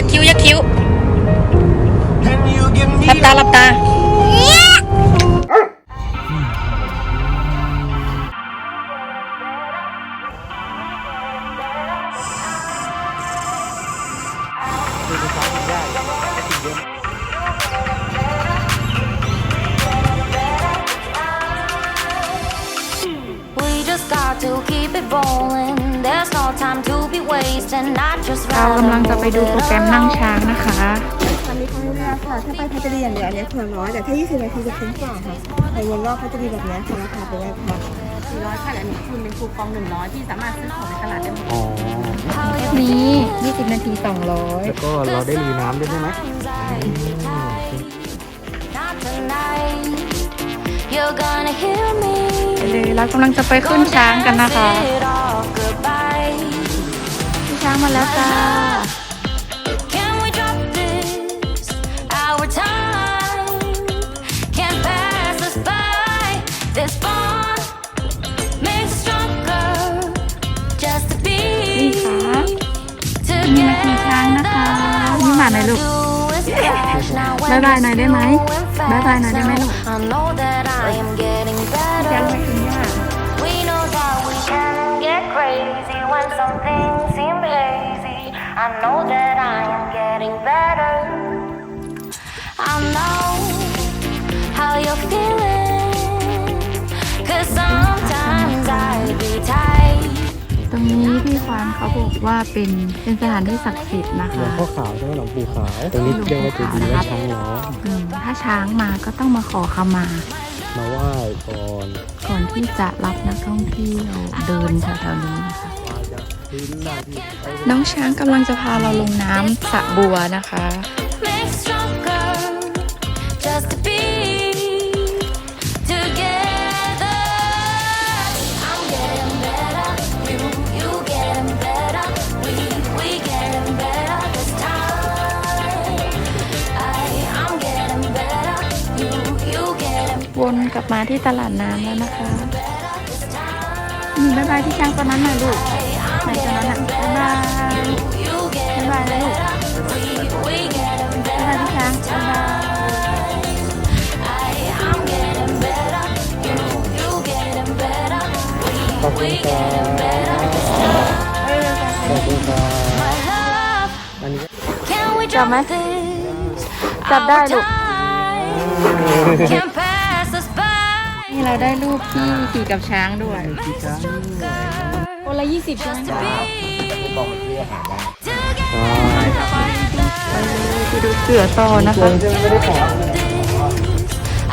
ยักคิ้ว เรากำลังจะไปดูโปรแกรมนั่งช้างนะคะตอนนี้เขาให้เลือกค่ะถ้าไปพัชรีอย่างเดียวอันนี้เพิ่มน้อยแต่ถ้า 20 นาทีจะคุ้มกว่าค่ะไปวนรอบพัชรีแบบนี้ค่ะราคาเป็นแรกค่ะร้อยค่ะและหนึ่งคูณเป็นคูปองหนึ่งร้อยที่สามารถซื้อของในตลาดได้หมดอ๋อนี้ 20 นาที 200 แล้วก็เราได้ลุยน้ำด้วยใช่ไหม Not tonight. You're gonna hear me. เลยเรากำลังจะไปขึ้นช้างกันนะคะ แล้วจ้า Can we drop this? Our time can't pass us by. This bond makes us stronger. Just to be นี่ค่ะมีนาทีช้างนะคะนี่หมาหน่อยลูก บ๊ายบายหน่อยได้ไหมบ๊ายบายหน่อยได้ไหมลูก I know that I am getting ยัง better. ไม่ถึงย่า We I know that I am getting better. I know how you're feeling. Cause sometimes I be tight. ตรงนี้พี่ควานเขาบอกว่าเป็นเป็นสถานที่ศักดิ์สิทธิ์นะหลวคะงพ่อขาวใช่ไหมหลวงปู่ขาวตรงนี้เรียกว่าเจดีย์และช้างล้อมอืมถ้าช้างมาก็ต้องมาขอขมา มาไหว้ก่อน ก่อนที่จะรับนักท่องเที่ยวเดินแถวๆนี้นะคะมาจากพื้ นหน้าที่น้องช้างกำลังจะพาเราลงน้ำสระบัวนะคะ Make us stronger. Just to be together. I'm getting better. You, you getting better. We, we getting better this time. I, I'm getting better. You, you getting วนกลับมาที่ตลาดน้ำแล้วนะคะนี่บ๊ายบายที่ช้างตัวนั้นหน่อยลูก บายบายบายนะลูกบายพี่ช้างบายจับไหมจับได้ลูก นี่เราได้รูปที่ขี่กับช้างด้วยขี่ช้างด้วย คนละยี่สิบใช่ไหม Just to be ใช่ไปดูเสือต่อนะคะไม่ได้ขอ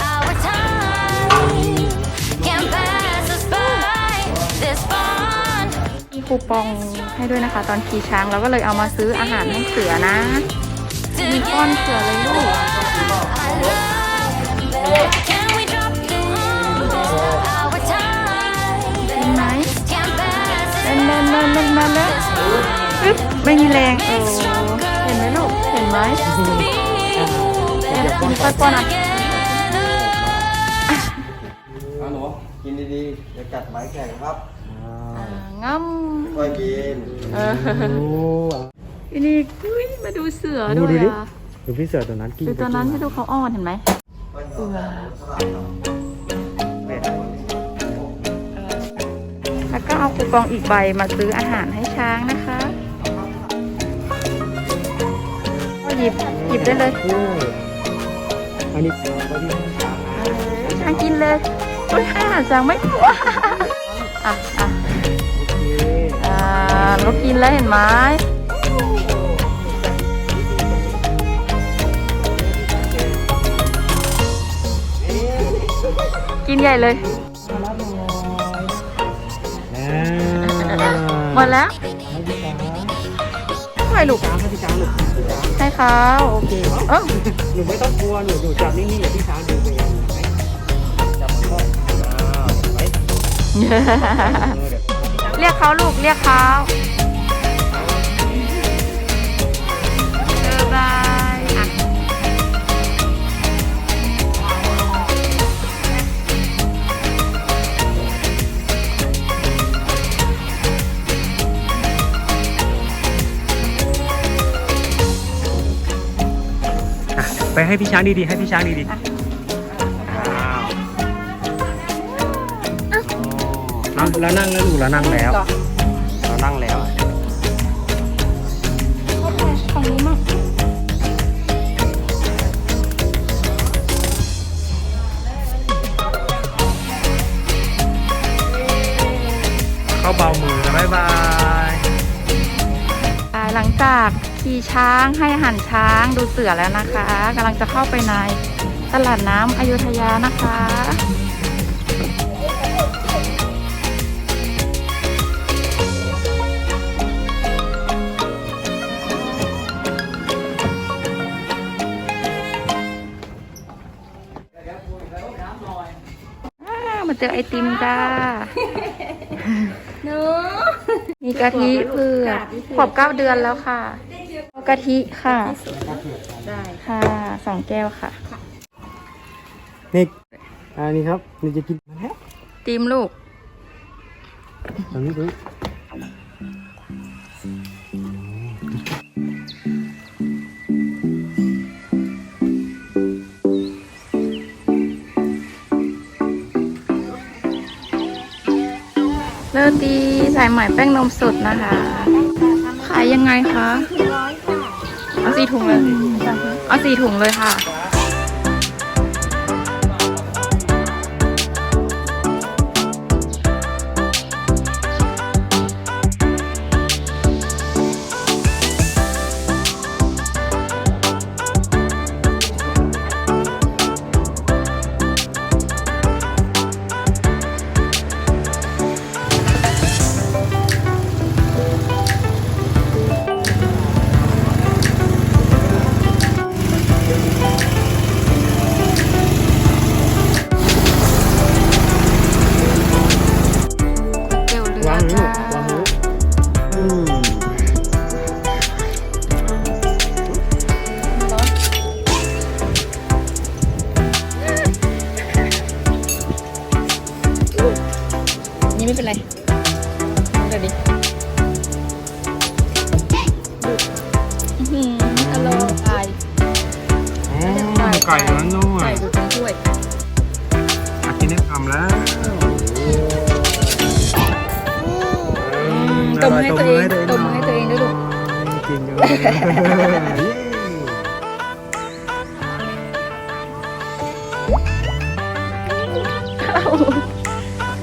our time can't pass us by. This bond มีคูปองให้ด้วยนะคะ ตอนขี่ช้างเราก็เลยเอามาซื้ออาหารให้เสือนะ มีก้อนเสือเลยลูก us เล่นเล่นนเล่นมาแล้วปึ๊บไม่มีแรงเออเห็นไหมลูกเห็นไหมเดี๋ยวกินก้อนก้อนอะหนูกินดีๆอย่ากัดไม้แข็งครับงั้มค่อยกินออโอ้ทีนี้อุ้ยมาดูเสือด้วยดิอะดูพี่เสือตัวนั้นกิ้ตัวนั้นให้ดูเขาอ้อนเห็นไหมเออ ก็เอาคูปองอีกใบมาซื้ออาหารให้ช้างนะคะก็หยิบหยิบได้เลยเอออันนี้ก็ที่ช้างเออช้างกินเลยอุ้ยให้อาหารช้างไม่กลัวอะอะโอเคอ่าเรากินแล้วเห็นไหมกินใหญ่เลยอ่า หมดแล้วไม่ลูกช้างให้พี่ช้างหนูให้เขาโอเคเออหนูไม่ต้องกลัวหนูหนูจับนิ่งๆอย่าพี่ช้างดูไปเองเห็นไหมจับมันก็อ้าวเห็นไหมเออเดี๋ยวเรียกเขาลูกเรียกเขา ไปให้พี่ช้างดีๆให้พี่ช้างดีๆอ้าวเราเรานั่งแล้วลูกเรานั่งแล้ว เรานั่งแล้วฝั่งนี้มั่งเข้าเบามือนะบ๊ายบายอ่า หลังจากขี่ช้างให้อาหารช้างดูเสือแล้วนะคะกำลังจะเข้าไปในตลาดน้ำอยุธยานะคะมาเจอไอติมจ้า มีกะทิเผือกขวบเก้าเดือนแล้วค่ะเอากะทิค่ะได้ค่ะสองแก้วค่ะ นี่อันนี้ครับนี่จะกินมาแล้วติมลูกตรงนี้ต เลือตีสายไหมแป้งนมสดนะคะ ขายยังไงคะ ร้อยค่ะเอาสี่ถุงเลย เอาสี่ถุงเลยค่ะ ไม่เป็นไรเดี๋ยวดิอื้อหืออร่อยไก่อ๋อไก่นั้นด้วไก่ยดูเป็นถ้วยอากินได้คำแล้วตบมือให้ตัวเองตบมือให้ตัวเองด้วยลูกจริงเลย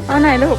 เอาไหนลูก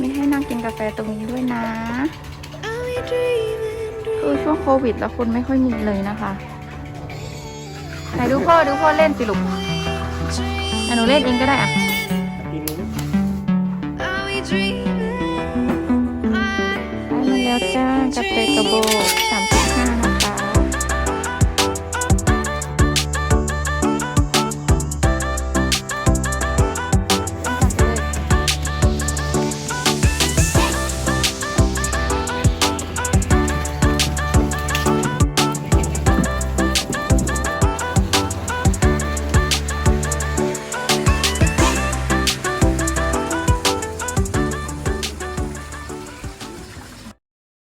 มีให้นั่งกินกาแฟตรงนี้ด้วยนะ คือช่วงโควิดแล้วคนไม่ค่อยมีเลยนะคะไหนดูพ่อดูพ่อเล่นสิลูกอะหนูเล่นเองก็ได้อะกินดูดิได้มาแล้วจ้ากาแฟกระโบกสาม